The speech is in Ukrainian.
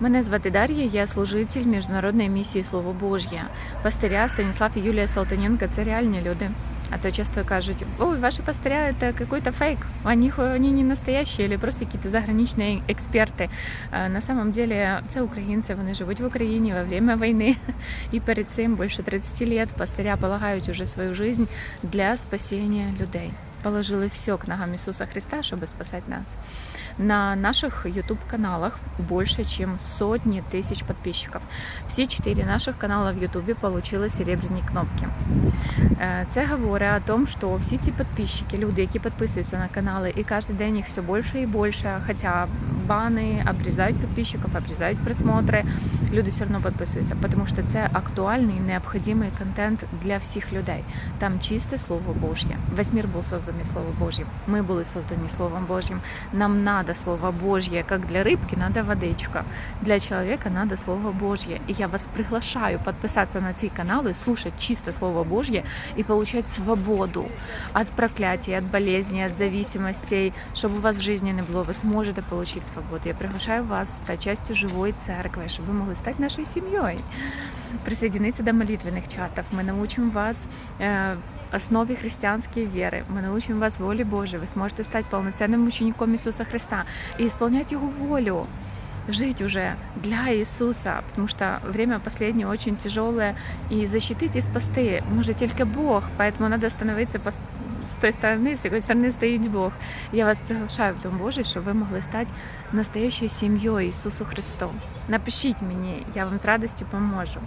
Мене звати Дар'я, я служитель міжнародної місії Слово Божє. Пастиря Станіслав і Юлія Салтаненко це реальні люди. А то часто кажуть, ой, ваши пастыря это какой-то фейк, они, они не настоящие или просто какие-то заграничные експерти. Е, На самом деле це українці, вони живуть в Україні во время війни. І перед цим більше 30 лет пастиря полагають уже свою жизнь для спасения людей. Положили все к ногам Иисуса Христа, чтобы спасать нас. На наших YouTube-каналах больше, чем сотни тысяч подписчиков. Все четыре наших канала в YouTube получили серебряні кнопки. Е, Це говорить о том, що всі ці підписчики, люди, які підписуються на канали, і кожен день їх все більше і більше, хоча бани обрізають підписчиків, обрізають просмотри, люди все одно підписуються, тому що це актуальний, необхідний контент для всіх людей. Там чисте Слово Божє. Весь мир був созданий Словом Божьим. Ми були создані Словом Божьим. Нам надо Слово Божье, как для рыбки надо водичка. Для человека надо Слово Божье. И я вас приглашаю подписаться на ці канали, слушать чисто Слово Божье и получать свободу от проклятий, от болезней, от зависимостей, чтобы у вас в жизни не было. Вы сможете получить свободу. Я приглашаю вас стать частью живой церкви, щоб ви могли стати нашою сім'єю. Присоединиться до молитвенных чатов. Мы научим вас э, основе христианской веры. Мы научим вас воле Божией. Вы сможете стать полноценным учеником Иисуса Христа и исполнять Его волю. Жить уже для Иисуса, потому что время последнее очень тяжелое, и защитить и спасти может только Бог, поэтому надо становиться пос- с той стороны, с какой стороны стоит Бог. Я вас приглашаю в Дом Божий, щоб ви могли стати настоящей сім'єю Ісусу Христу. Напишіть мені, я вам з радістю поможу.